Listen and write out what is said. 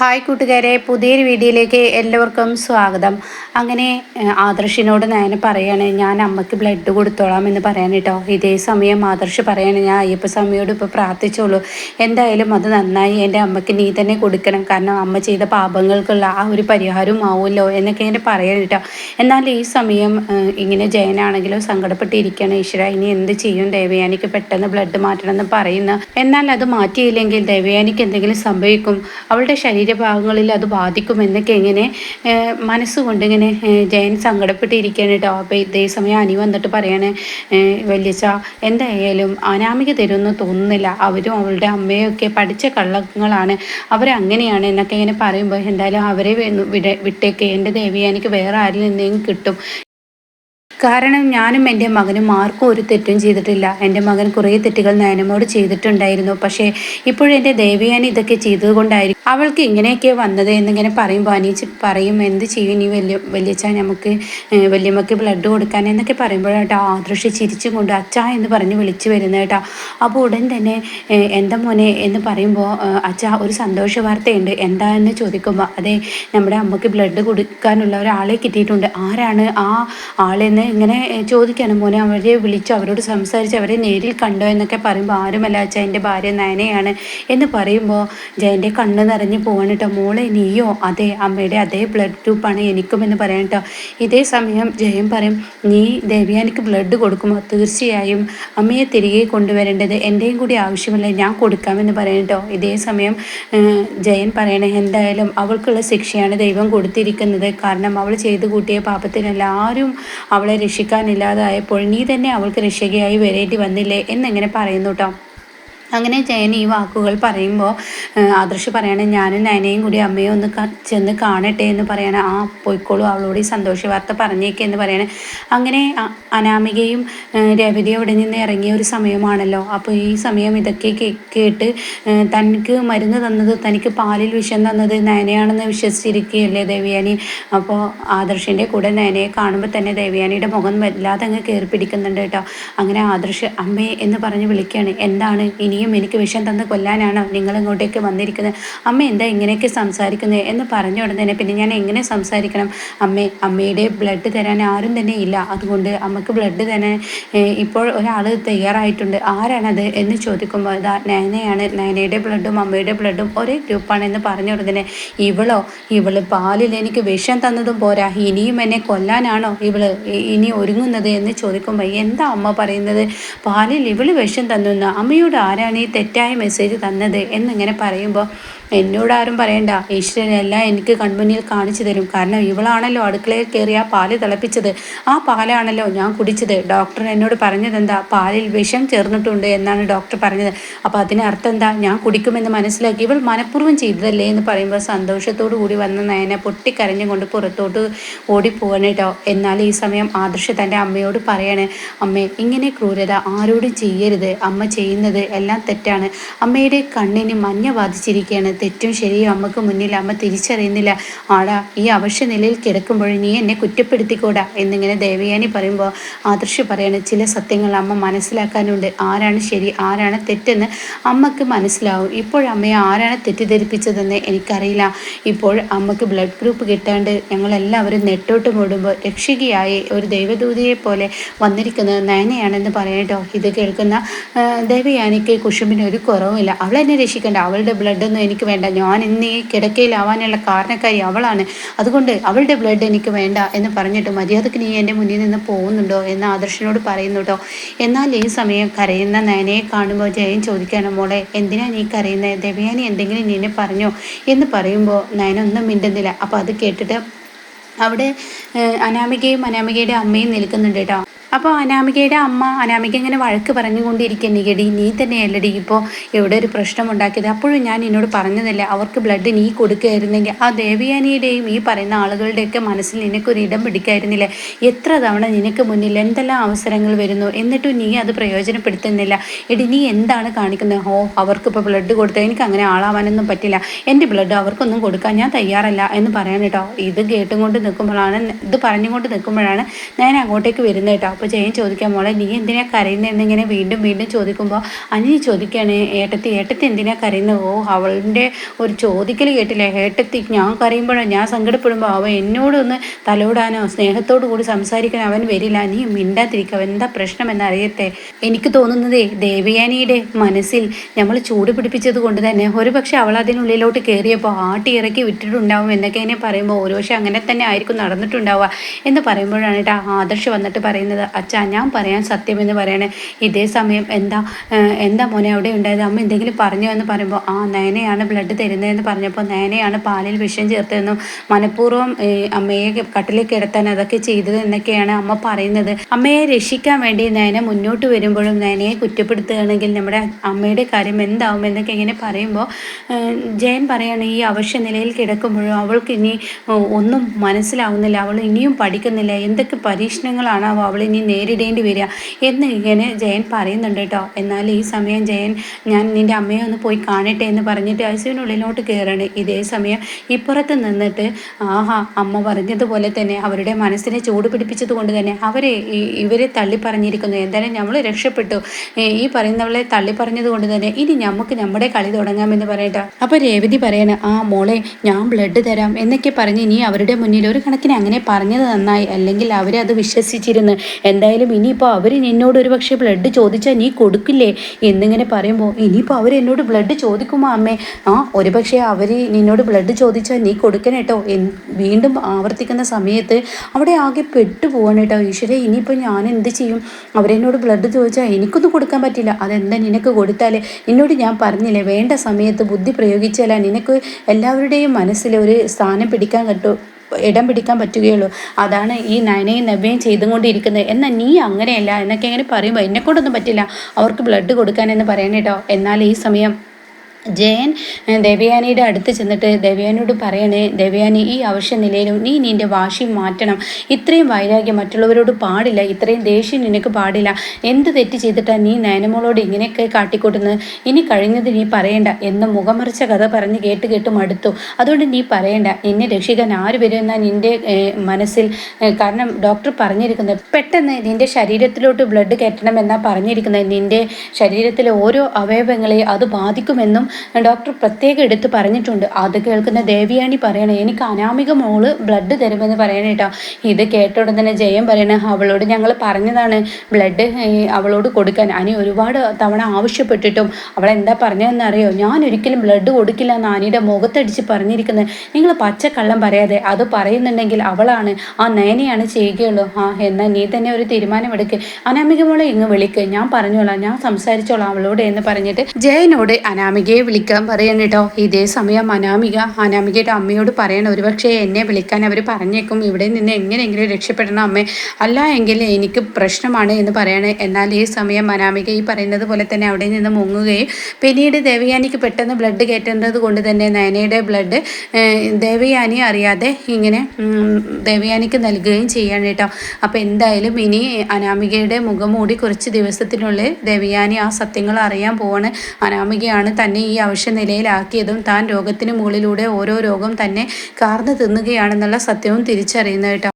Hi കൂട്ടുകാരെ പുതിയൊരു വീഡിയോയിലേക്ക് എല്ലാവർക്കും സ്വാഗതം. അങ്ങനെ ആദർശിനോട് ഞാൻ പറയാണ് ഞാൻ അമ്മയ്ക്ക് ബ്ലഡ് കൊടുത്തോളാം എന്ന് പറയാൻ കേട്ടോ. ഇതേ സമയം ആദർശ് പറയാണ് ഞാൻ അയ്യപ്പ സ്വാമിയോട് ഇപ്പോൾ പ്രാർത്ഥിച്ചോളൂ. എന്തായാലും അത് നന്നായി. എന്റെ അമ്മയ്ക്ക് നീ തന്നെ കൊടുക്കണം. കാരണം അമ്മ ചെയ്ത പാപങ്ങൾക്കുള്ള ആ ഒരു പരിഹാരവും ആവുമല്ലോ എന്നൊക്കെ ഇങ്ങനെ പറയാൻ കേട്ടോ. എന്നാൽ ഈ സമയം ഇങ്ങനെ ജയനാണെങ്കിലും സങ്കടപ്പെട്ടിരിക്കുകയാണ്. ഈശ്വര ഇനി എന്ത് ചെയ്യും? ദേവയാനിക്ക് പെട്ടെന്ന് ബ്ലഡ് മാറ്റണം എന്ന് പറയുന്നു. എന്നാൽ അത് മാറ്റിയില്ലെങ്കിൽ ദേവയാനിക്ക് എന്തെങ്കിലും സംഭവിക്കും. അവളുടെ ശരീരഭാഗങ്ങളിൽ അത് ബാധിക്കും എന്നൊക്കെ ഇങ്ങനെ മനസ്സുകൊണ്ട് ഇങ്ങനെ ജയൻ സങ്കടപ്പെട്ടിരിക്കുകയാണ് കേട്ടോ. അപ്പോൾ ഇതേ സമയം അനി വന്നിട്ട് പറയാണ് വല്യച്ച എന്തായാലും അനാമിക തരുമെന്ന് തോന്നുന്നില്ല. അവരും അവളുടെ അമ്മയൊക്കെ പഠിച്ച കള്ളങ്ങളാണ്. അവരങ്ങനെയാണ് എന്നൊക്കെ ഇങ്ങനെ പറയുമ്പോൾ എന്തായാലും അവരെ വിട വിട്ടേക്ക്. എന്റെ ദേവിയാനിക്ക് വേറെ ആരിൽ നിന്നെങ്കിലും കിട്ടും. കാരണം ഞാനും എന്റെ മകനും ആർക്കും ഒരു തെറ്റും ചെയ്തിട്ടില്ല. എന്റെ മകൻ കുറേ തെറ്റുകൾ നയനമോട് ചെയ്തിട്ടുണ്ടായിരുന്നു. പക്ഷേ ഇപ്പോഴെന്റെ ദേവിയാനി ഇതൊക്കെ ചെയ്തതുകൊണ്ടായിരിക്കും. അവൾക്ക് ഇങ്ങനെയൊക്കെ വന്നത് എന്നിങ്ങനെ പറയുമ്പോൾ അനീച്ച് പറയും എന്ത് ചെയ്യും നീ വലിയ വലിയച്ഛ നമുക്ക് വലിയമ്മക്ക് ബ്ലഡ് കൊടുക്കാൻ? എന്നൊക്കെ പറയുമ്പോഴാട്ടോ ആദർശ് ചിരിച്ചു കൊണ്ട് അച്ഛ എന്ന് പറഞ്ഞ് വിളിച്ചു വരുന്നത് കേട്ടോ. അപ്പോൾ ഉടൻ തന്നെ എന്താ മോനെ? എന്ന് പറയുമ്പോൾ അച്ഛ ഒരു സന്തോഷ വാർത്തയുണ്ട്. എന്താ എന്ന് ചോദിക്കുമ്പോൾ അതെ നമ്മുടെ അമ്മയ്ക്ക് ബ്ലഡ് കൊടുക്കാനുള്ള ഒരാളെ കിട്ടിയിട്ടുണ്ട്. ആരാണ് ആ ആളെന്ന് ഇങ്ങനെ ചോദിക്കാനും മോനെ അവരെ വിളിച്ച് അവരോട് സംസാരിച്ച് അവരെ നേരിൽ കണ്ടോ? എന്നൊക്കെ പറയുമ്പോൾ ആരുമല്ല അച്ഛാ എന്റെ ഭാര്യ നയനയാണ്. എന്ന് പറയുമ്പോൾ ജയന്റെ കണ്ണ് നിറഞ്ഞു പോവാണ് കേട്ടോ മോളെ നീയോ? അതെ അമ്മയുടെ അതേ ബ്ലഡ് ഗ്രൂപ്പാണ് എനിക്കും എന്ന് പറയാൻ കേട്ടോ ഇതേ സമയം ജയൻ പറയും നീ ദേവ്യാനിക്ക് ബ്ലഡ് കൊടുക്കുമ്പോൾ തീർച്ചയായും അമ്മയെ തിരികെ കൊണ്ടുവരേണ്ടത് എന്റെയും കൂടി ആവശ്യമല്ല. ഞാൻ കൊടുക്കാമെന്ന് പറയാൻ കേട്ടോ ഇതേ സമയം ജയൻ പറയണേ എന്തായാലും അവൾക്കുള്ള ശിക്ഷയാണ് ദൈവം കൊടുത്തിരിക്കുന്നത്. കാരണം അവൾ ചെയ്തു കൂട്ടിയ പാപത്തിനെല്ലാവരും അവളെ രക്ഷിക്കാനില്ലാതായപ്പോൾ നീ തന്നെ അവൾക്ക് രക്ഷകയായി വരേണ്ടി വന്നില്ലേ എന്നിങ്ങനെ പറയുന്നു കേട്ടോ അങ്ങനെ ജയൻ ഈ വാക്കുകൾ പറയുമ്പോൾ ആദർശ് പറയണ ഞാനും നയനയും കൂടി അമ്മയെ ഒന്ന് ചെന്ന് കാണട്ടെ എന്ന് പറയണ. ആ പോയിക്കോളൂ അവളോട് ഈ സന്തോഷ വാർത്ത പറഞ്ഞേക്കെ എന്ന് പറയണേ. അങ്ങനെ അനാമികയും ഏഹ്, രേവതിയും അവിടെ നിന്ന് ഇറങ്ങിയ ഒരു സമയമാണല്ലോ. അപ്പോൾ ഈ സമയം ഇതൊക്കെ കേട്ട് തനിക്ക് മരുന്ന് തന്നത് തനിക്ക് പാലിൽ വിഷം തന്നത് നയനയാണെന്ന് വിശ്വസിച്ചിരിക്കുകയല്ലേ ദേവയാനി? അപ്പോൾ ആദർശിന്റെ കൂടെ നയനയെ കാണുമ്പോൾ തന്നെ ദേവയാനിയുടെ മുഖം വല്ലാതെ അങ്ങ് കയറി പിടിക്കുന്നുണ്ട് കേട്ടോ. അങ്ങനെ ആദർശ് അമ്മേ എന്ന് പറഞ്ഞ് വിളിക്കുകയാണ്. എന്താണ്? ഇനിയും എനിക്ക് വിഷം തന്ന് കൊല്ലാനാണോ നിങ്ങൾ ഇങ്ങോട്ടേക്ക് വന്നിരിക്കുന്നത്? അമ്മ എന്താ ഇങ്ങനെയൊക്കെ സംസാരിക്കുന്നത്? എന്ന് പറഞ്ഞ ഉടനെ പിന്നെ ഞാൻ എങ്ങനെ സംസാരിക്കണം? അമ്മേ അമ്മയുടെ ബ്ലഡ് തരാൻ ആരും തന്നെ ഇല്ല. അതുകൊണ്ട് അമ്മയ്ക്ക് ബ്ലഡ് തരാൻ ഇപ്പോൾ ഒരാൾ തയ്യാറായിട്ടുണ്ട്. ആരാണത് എന്ന് ചോദിക്കുമ്പോൾ ഇതാ നയനയാണ്. നയനയുടെ ബ്ലഡും അമ്മയുടെ ബ്ലഡും ഒരേ ഗ്രൂപ്പാണെന്ന് പറഞ്ഞ ഉടനെ ഇവളോ ഇവൾ പാലിൽ എനിക്ക് വിഷം തന്നതും പോരാ. ഇനിയും എന്നെ കൊല്ലാനാണോ ഇവൾ? ഇനി ഒരുങ്ങുന്നത്? എന്ന് ചോദിക്കുമ്പോൾ എന്താ അമ്മ പറയുന്നത്? പാലിൽ ഇവൾ വിഷം തന്നു അമ്മയോട് അമ്മയോട് ആരാണ് ഈ തെറ്റായ മെസ്സേജ് തന്നത് എന്നിങ്ങനെ പറയുമ്പോൾ എന്നോട് ആരും പറയണ്ട. ഈശ്വരനെല്ലാം എനിക്ക് കൺമുന്നിൽ കാണിച്ചു തരും. കാരണം ഇവളാണല്ലോ അടുക്കളയിൽ കയറി ആ പാൽ തിളപ്പിച്ചത്. ആ പാലാണല്ലോ ഞാൻ കുടിച്ചത്. ഡോക്ടർ എന്നോട് പറഞ്ഞത് എന്താ പാലിൽ വിഷം ചേർന്നിട്ടുണ്ട് എന്നാണ് ഡോക്ടർ പറഞ്ഞത്. അപ്പോൾ അതിന് അർത്ഥം എന്താ? ഞാൻ കുടിക്കുമെന്ന് മനസ്സിലാക്കി. ഇവൾ മനഃപൂർവം ചെയ്തതല്ലേ എന്ന് പറയുമ്പോൾ സന്തോഷത്തോടു കൂടി വന്ന നയന പൊട്ടിക്കരഞ്ഞുകൊണ്ട് പുറത്തോട്ട് ഓടിപ്പോവാണ് കേട്ടോ എന്നാൽ ഈ സമയം ആദർശ തന്റെ അമ്മയോട് പറയാണ് അമ്മേ ഇങ്ങനെ ക്രൂരത ആരോടും ചെയ്യരുത്. അമ്മ ചെയ്യുന്നത് എല്ലാം തെറ്റാണ്. അമ്മയുടെ കണ്ണിന് മഞ്ഞ ബാധിച്ചിരിക്കുകയാണ് തെറ്റും ശരിയും അമ്മയ്ക്ക് മുന്നിൽ അമ്മ തിരിച്ചറിയുന്നില്ല. ആടാ ഈ അവശ്യ നിലയിൽ കിടക്കുമ്പോൾ നീ എന്നെ കുറ്റപ്പെടുത്തിക്കൂടാ എന്നിങ്ങനെ ദേവയാനി പറയുമ്പോൾ ആദർശ് പറയാണ് ചില സത്യങ്ങൾ അമ്മ മനസ്സിലാക്കാനുണ്ട്. ആരാണ് ശരി ആരാണ് തെറ്റെന്ന് അമ്മയ്ക്ക് മനസ്സിലാവും. ഇപ്പോഴമ്മയെ ആരാണ് തെറ്റിദ്ധരിപ്പിച്ചതെന്ന് എനിക്കറിയില്ല. ഇപ്പോൾ അമ്മയ്ക്ക് ബ്ലഡ് ഗ്രൂപ്പ് കിട്ടാണ്ട് ഞങ്ങളെല്ലാവരും നെട്ടോട്ട് മൂടുമ്പോൾ രക്ഷികയായി ഒരു ദൈവദൂതിയെ പോലെ വന്നിരിക്കുന്നത് നയനയാണെന്ന് പറയട്ടോ ഇത് കേൾക്കുന്ന ദേവയാനിക്ക് കുഷുമ്പിന് ഒരു കുറവുമില്ല. അവൾ എന്നെ രക്ഷിക്കണ്ട. അവളുടെ ബ്ലഡൊന്നും എനിക്ക് വേണ്ട. ഞാൻ ഇന്ന് ഈ കിടക്കയിലാവാനുള്ള കാരണക്കാരി അവളാണ്. അതുകൊണ്ട് അവളുടെ ബ്ലഡ് എനിക്ക് വേണ്ട എന്ന് പറഞ്ഞിട്ട് മര്യാദയ്ക്ക് നീ എന്റെ മുന്നിൽ നിന്ന് പോകുന്നുണ്ടോ എന്ന് ആദർശനോട് പറയുന്നു എന്നാൽ ഈ സമയം കരയുന്ന നയനയെ കാണുമ്പോൾ ജയൻ ചോദിക്കാണ് മോളെ എന്തിനാ നീ കരയുന്നത് ദേവയാനി എന്തെങ്കിലും നിന്നെ പറഞ്ഞോ? എന്ന് പറയുമ്പോൾ നയന ഒന്നും മിണ്ടുന്നില്ല. അപ്പോൾ അത് കേട്ടിട്ട് അവിടെ അനാമികയും അനാമികയുടെ അമ്മയും നിൽക്കുന്നുണ്ട് കേട്ടോ അപ്പോൾ അനാമികയുടെ അമ്മ അനാമിക ഇങ്ങനെ വഴക്ക് പറഞ്ഞുകൊണ്ടിരിക്കുന്നു എടി നീ തന്നെയല്ലടി ഇപ്പോൾ എവിടെ ഒരു പ്രശ്നം ഉണ്ടാക്കിയത് അപ്പോഴും ഞാൻ എന്നോട് പറഞ്ഞതല്ലേ അവർക്ക് ബ്ലഡ് നീ കൊടുക്കുകയായിരുന്നെങ്കിൽ. ആ ദേവിയാനിയുടെയും ഈ പറയുന്ന ആളുകളുടെയൊക്കെ മനസ്സിൽ നിനക്കൊരു ഇടം പിടിക്കായിരുന്നില്ല? എത്ര തവണ നിനക്ക് മുന്നിൽ എന്തെല്ലാം അവസരങ്ങൾ വരുന്നു? എന്നിട്ടും നീ അത് പ്രയോജനപ്പെടുത്തുന്നില്ല. എടി നീ എന്താണ് കാണിക്കുന്നത്? ഓ അവർക്കിപ്പോൾ ബ്ലഡ് കൊടുത്താൽ എനിക്ക് അങ്ങനെ ആളാവാനൊന്നും പറ്റില്ല. എന്റെ ബ്ലഡ് അവർക്കൊന്നും കൊടുക്കാൻ ഞാൻ തയ്യാറല്ല എന്ന് പറയാൻ കേട്ടോ. ഇത് കേട്ടും കൊണ്ട് നിൽക്കുമ്പോഴാണ് ഇത് പറഞ്ഞുകൊണ്ട് നിൽക്കുമ്പോഴാണ് ഞാൻ അങ്ങോട്ടേക്ക് വരുന്നത് കേട്ടോ. അപ്പോൾ ജയൻ ചോദിക്കാം മോളെ നീ എന്തിനാ കരയുന്നതെന്ന് ഇങ്ങനെ വീണ്ടും വീണ്ടും ചോദിക്കുമ്പോൾ അനി ചോദിക്കുകയാണ് ഏട്ടത്തി ഏട്ടത്തി എന്തിനാ കരയുന്നത് ഓ അവളുടെ ഒരു ചോദിക്കൽ കേട്ടില്ലേ ഏട്ടത്തി ഞാൻ കരയുമ്പോഴോ ഞാൻ സങ്കടപ്പെടുമ്പോൾ അവൻ എന്നോടൊന്ന് തലോടാനോ സ്നേഹത്തോടു കൂടി സംസാരിക്കാനോ അവൻ വരില്ല. നീ മിണ്ടാതിരിക്കുക എന്താ പ്രശ്നം എന്നറിയത്തെ എനിക്ക് തോന്നുന്നതേ ദേവയാനിയുടെ മനസ്സിൽ നമ്മൾ ചൂട് പിടിപ്പിച്ചത് കൊണ്ട് തന്നെ ഒരു പക്ഷെ അവൾ അതിനുള്ളിലോട്ട് കയറിയപ്പോൾ ആട്ടി ഇറക്കി വിട്ടിട്ടുണ്ടാവും എന്നൊക്കെ എന്നെ പറയുമ്പോൾ ഒരു അങ്ങനെ തന്നെ ആയിരിക്കും നടന്നിട്ടുണ്ടാവുക എന്ന് പറയുമ്പോഴാണ് കേട്ടോ ആദർശ് വന്നിട്ട് പറയുന്നത്. അച്ഛാ ഞാൻ പറയാൻ സത്യം എന്ന് പറയണേ. ഇതേ സമയം എന്താ എന്താ മോനെ അവിടെ ഉണ്ടായത്? അമ്മ എന്തെങ്കിലും പറഞ്ഞു എന്ന് പറയുമ്പോൾ ആ നയനയാണ് ബ്ലഡ് തരുന്നതെന്ന് പറഞ്ഞപ്പോൾ നയനയാണ് പാലിൽ വിഷം ചേർത്തതെന്നും മനഃപൂർവം അമ്മയെ കട്ടിലേക്ക് കിടത്താൻ അതൊക്കെ ചെയ്തത് എന്നൊക്കെയാണ് അമ്മ പറയുന്നത്. അമ്മയെ രക്ഷിക്കാൻ വേണ്ടി നയന മുന്നോട്ട് വരുമ്പോഴും നയനയെ കുറ്റപ്പെടുത്തുകയാണെങ്കിൽ നമ്മുടെ അമ്മയുടെ കാര്യം എന്താവും എന്നൊക്കെ ഇങ്ങനെ പറയുമ്പോൾ ജയൻ പറയാണ് ഈ അവശ്യ നിലയിൽ കിടക്കുമ്പോഴും അവൾക്ക് ഇനി ഒന്നും മനസ്സിലാവുന്നില്ല അവൾ ഇനിയും പഠിക്കുന്നില്ല. എന്തൊക്കെ പരീക്ഷണങ്ങളാണ് അവൾ ഇനി നേരിടേണ്ടി വരിക. എന്ന് ഇങ്ങനെ ജയൻ പറയുന്നുണ്ട് കേട്ടോ. എന്നാൽ ഈ സമയം ജയൻ ഞാൻ നിന്റെ അമ്മയെ ഒന്ന് പോയി കാണട്ടെ എന്ന് പറഞ്ഞിട്ട് ഐസുവിനുള്ളിലോട്ട് കയറാണ്. ഇതേ സമയം ഇപ്പുറത്ത് നിന്നിട്ട് ആഹാ അമ്മ പറഞ്ഞതുപോലെ തന്നെ അവരുടെ മനസ്സിനെ ചൂട് പിടിപ്പിച്ചത് കൊണ്ട് തന്നെ അവരെ ഇവരെ തള്ളി പറഞ്ഞിരിക്കുന്നു എന്തായാലും നമ്മൾ രക്ഷപ്പെട്ടു. ഈ പറയുന്നവളെ തള്ളി പറഞ്ഞത് കൊണ്ട് തന്നെ ഇനി നമുക്ക് നമ്മുടെ കളി തുടങ്ങാമെന്ന് പറയട്ടെ. അപ്പൊ രേവതി പറയണ ആ മോളെ ഞാൻ ബ്ലഡ് തരാം. എന്നൊക്കെ പറഞ്ഞ് ഇനി അവരുടെ മുന്നിൽ ഒരു കണക്കിന് അങ്ങനെ പറഞ്ഞത് നന്നായി. അല്ലെങ്കിൽ അവരത് വിശ്വസിച്ചിരുന്നു എന്തായാലും ഇനിയിപ്പോൾ അവർ എന്നോട് ഒരു പക്ഷേ ബ്ലഡ് ചോദിച്ചാൽ നീ കൊടുക്കില്ലേ? എന്നിങ്ങനെ പറയുമ്പോൾ ഇനിയിപ്പോൾ അവർ എന്നോട് ബ്ലഡ് ചോദിക്കുമോ അമ്മേ? ആ ഒരു പക്ഷേ അവർ നിന്നോട് ബ്ലഡ് ചോദിച്ചാൽ നീ കൊടുക്കണം കേട്ടോ വീണ്ടും ആവർത്തിക്കുന്ന സമയത്ത് അവിടെ ആകെ പെട്ടു പോകണം കേട്ടോ ഈശ്വര ഇനിയിപ്പോൾ ഞാൻ എന്ത് ചെയ്യും? അവരെന്നോട് ബ്ലഡ് ചോദിച്ചാൽ എനിക്കൊന്നും കൊടുക്കാൻ പറ്റില്ല. അതെന്താ നിനക്ക് കൊടുത്താലേ? എന്നോട് ഞാൻ പറഞ്ഞില്ലേ വേണ്ട സമയത്ത് ബുദ്ധി പ്രയോഗിച്ചാലാ നിനക്ക് എല്ലാവരുടെയും മനസ്സിൽ ഒരു സ്ഥാനം പിടിക്കാൻ കിട്ടും ഇടം പിടിക്കാൻ പറ്റുകയുള്ളൂ. അതാണ് ഈ നയനയും നവ്യയും ചെയ്തുകൊണ്ടിരിക്കുന്നത്. എന്നാൽ നീ അങ്ങനെയല്ല എന്നൊക്കെ ഇങ്ങനെ പറയുമ്പോൾ എന്നെക്കൊണ്ടൊന്നും പറ്റില്ല. അവർക്ക് ബ്ലഡ് കൊടുക്കാനെന്ന് പറയണേട്ടോ എന്നാൽ ഈ സമയം ജയൻ ദേവയാനിയുടെ അടുത്ത് ചെന്നിട്ട് ദേവയാനിയോട് പറയണേ ദേവയാനി ഈ അവശ്യ നിലയിലും നീ നിന്റെ വാശി മാറ്റണം. ഇത്രയും വൈരാഗ്യം മറ്റുള്ളവരോട് പാടില്ല. ഇത്രയും ദേഷ്യം നിനക്ക് പാടില്ല. എന്ത് തെറ്റ് ചെയ്തിട്ടാണ് നീ നയനമോളോട് ഇങ്ങനെയൊക്കെ കാട്ടിക്കൂട്ടുന്നത്? ഇനി കഴിഞ്ഞത് നീ പറയണ്ട. എന്ന് മുഖമറിച്ച കഥ പറഞ്ഞ് കേട്ട് കേട്ട് മടുത്തു. അതുകൊണ്ട് നീ പറയണ്ട. നിന്നെ രക്ഷിക്കാൻ ആര് വരും നിന്റെ നിന്റെ മനസ്സിൽ കാരണം ഡോക്ടർ പറഞ്ഞിരിക്കുന്നത് പെട്ടെന്ന് നിന്റെ ശരീരത്തിലോട്ട് ബ്ലഡ് കയറ്റണമെന്നാണ് പറഞ്ഞിരിക്കുന്നത്. നിന്റെ ശരീരത്തിലെ ഓരോ അവയവങ്ങളെ അത് ബാധിക്കുമെന്നും ഡോക്ടർ പ്രത്യേകം എടുത്ത് പറഞ്ഞിട്ടുണ്ട്. അത് കേൾക്കുന്ന ദേവിയാണി പറയണേ എനിക്ക് അനാമിക മോൾ ബ്ലഡ് തരുമെന്ന് പറയണേട്ടോ ഇത് കേട്ട ഉടൻ തന്നെ ജയം പറയണ അവളോട് ഞങ്ങൾ പറഞ്ഞതാണ് ബ്ലഡ് അവളോട് കൊടുക്കാൻ. അനി ഒരുപാട് തവണ ആവശ്യപ്പെട്ടിട്ടും അവൾ എന്താ പറഞ്ഞതെന്ന് അറിയോ? ഞാൻ ഒരിക്കലും ബ്ലഡ് കൊടുക്കില്ല എന്ന് അനിയുടെ മുഖത്തടിച്ച് പറഞ്ഞിരിക്കുന്നത് നിങ്ങൾ പച്ചക്കള്ളം പറയാതെ അത് പറയുന്നുണ്ടെങ്കിൽ അവളാണ് ആ നയനയാണ് ചെയ്യുകയുള്ളൂ. ആ എന്നാൽ നീ തന്നെ ഒരു തീരുമാനമെടുക്ക് അനാമിക മോളെ ഇങ്ങ് വിളിക്ക്. ഞാൻ പറഞ്ഞോളാം ഞാൻ സംസാരിച്ചോളാം അവളോട് എന്ന് പറഞ്ഞിട്ട് ജയനോട് അനാമികയെ വിളിക്കാൻ പറയണം കേട്ടോ. ഇതേ സമയം അനാമിക അനാമികയുടെ അമ്മയോട് പറയണം ഒരുപക്ഷെ എന്നെ വിളിക്കാൻ അവർ പറഞ്ഞേക്കും. ഇവിടെ നിന്ന് എങ്ങനെയെങ്കിലും രക്ഷപ്പെടണം അമ്മേ. അല്ല എങ്കിൽ എനിക്ക് പ്രശ്നമാണ് എന്ന് പറയണേ. എന്നാൽ ഈ സമയം അനാമിക ഈ പറയുന്നത് പോലെ തന്നെ അവിടെ നിന്ന് മുങ്ങുകയും പിന്നീട് ദേവയാനിക്ക് പെട്ടെന്ന് ബ്ലഡ് കയറ്റേണ്ടത് കൊണ്ട് തന്നെ നയനയുടെ ബ്ലഡ് ദേവയാനി അറിയാതെ ഇങ്ങനെ ദേവയാനിക്ക് നൽകുകയും ചെയ്യാണ് കേട്ടോ. അപ്പോൾ എന്തായാലും ഇനി അനാമികയുടെ മുഖം മൂടി കുറച്ച് ദിവസത്തിനുള്ളിൽ ദേവയാനി ആ സത്യങ്ങൾ അറിയാൻ പോവാണ്. അനാമികയാണ് തന്നെ ഈ അവശ്യ നിലയിലാക്കിയതും താൻ രോഗത്തിന് മുകളിലൂടെ ഓരോ രോഗം തന്നെ കാർന്നു തിന്നുകയാണെന്നുള്ള സത്യവും തിരിച്ചറിയുന്നത്